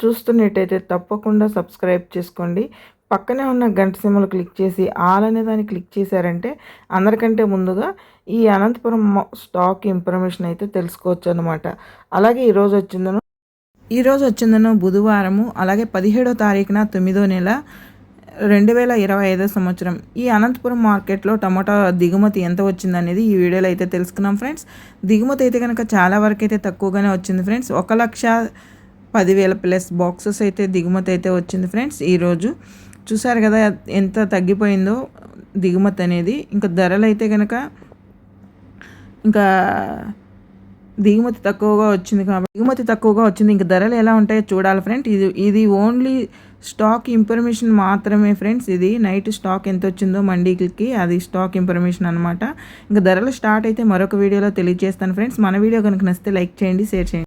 చూస్తున్నట్టయితే తప్పకుండా సబ్స్క్రైబ్ చేసుకోండి. పక్కనే ఉన్న గంట సిమ్మలు క్లిక్ చేసి ఆల్ అనే దాన్ని క్లిక్ చేశారంటే అందరికంటే ముందుగా ఈ అనంతపురం స్టాక్ ఇన్ఫర్మేషన్ అయితే తెలుసుకోవచ్చు అనమాట అలాగే ఈరోజు వచ్చిందను ఈరోజు వచ్చిందను బుధవారము అలాగే పదిహేడో తారీఖున తొమ్మిదో నెల రెండు వేల ఇరవై ఐదో సంవత్సరం. ఈ అనంతపురం మార్కెట్లో టమాటా దిగుమతి ఎంత వచ్చిందనేది ఈ వీడియోలో అయితే తెలుసుకున్నాం ఫ్రెండ్స్. దిగుమతి అయితే కనుక చాలా వరకు అయితే తక్కువగానే వచ్చింది ఫ్రెండ్స్. ఒక లక్ష పదివేల ప్లస్ బాక్సెస్ అయితే దిగుమతి అయితే వచ్చింది ఫ్రెండ్స్. ఈరోజు చూసారు కదా ఎంత తగ్గిపోయిందో దిగుమతి అనేది. ఇంకా ధరలు అయితే కనుక ఇంకా దిగుమతి తక్కువగా వచ్చింది కాబట్టి దిగుమతి తక్కువగా వచ్చింది. ఇంకా ధరలు ఎలా ఉంటాయో చూడాలి ఫ్రెండ్ ఇది ఇది ఓన్లీ స్టాక్ ఇన్ఫర్మేషన్ మాత్రమే ఫ్రెండ్స్. ఇది నైట్ స్టాక్ ఎంత వచ్చిందో మండీకి అది స్టాక్ ఇన్ఫర్మేషన్ అనమాట ఇంకా ధరలు స్టార్ట్ అయితే మరొక వీడియోలో తెలియజేస్తాను ఫ్రెండ్స్. మన వీడియో కనుక నచ్చితే లైక్ చేయండి షేర్ చేయండి.